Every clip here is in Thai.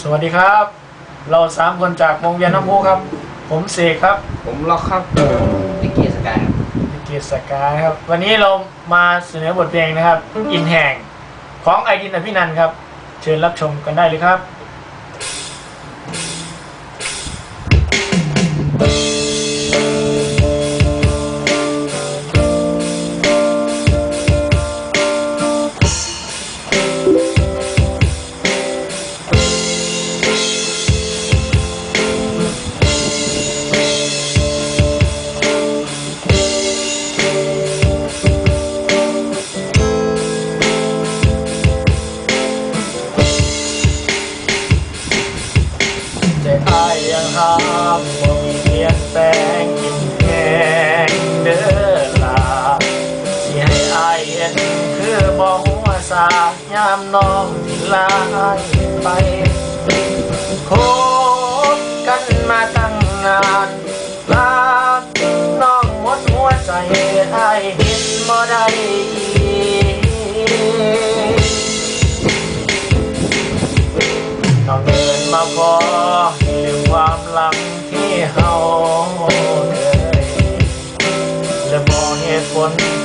สวัสดีครับ เราสามคนจากวงเวียนน้ำพุครับ ผมเสกครับผมล็อกครับนิกกี้สกายครับวิเกียรติสกายครับ วันนี้เรามาเสนอบทเพลงนะครับอินแห่งของไอดินอภินันท์ครับ เชิญรับชมกันได้เลยครับ อบ่หัวสายามน้องที่ลายไปคบกันมาตั้งนานลาน้องหมดหัวใจอายเห็นบ่ได้น้องเดินมาพอลืมความหลังที่เฮาเคยและมองเหตุผล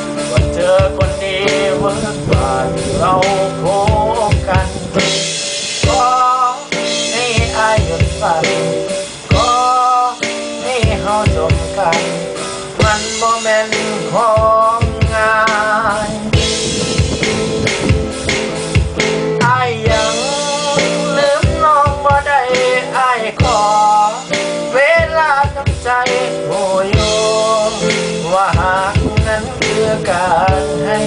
การให้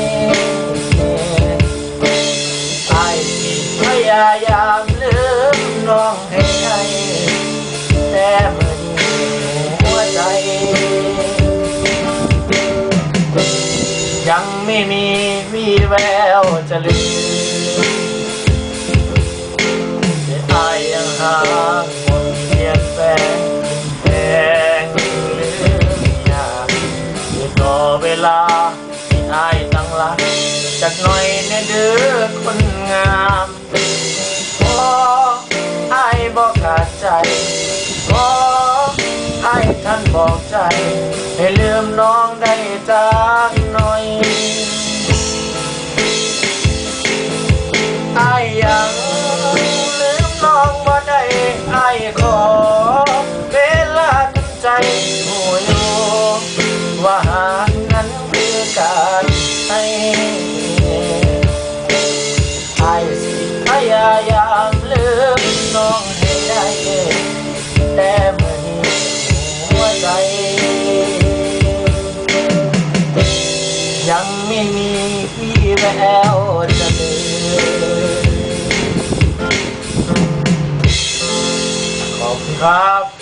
อายสิพยายามลืมน้องให้ได้แต่เมื่อนี้หัวใจ ยังไม่มีวี่แววจะลืมแต่อายยังหา บอกใจ ให้ลืมน้องได้จากหน่อย ไม่มีที่แววจะเดินขอบคุณครับ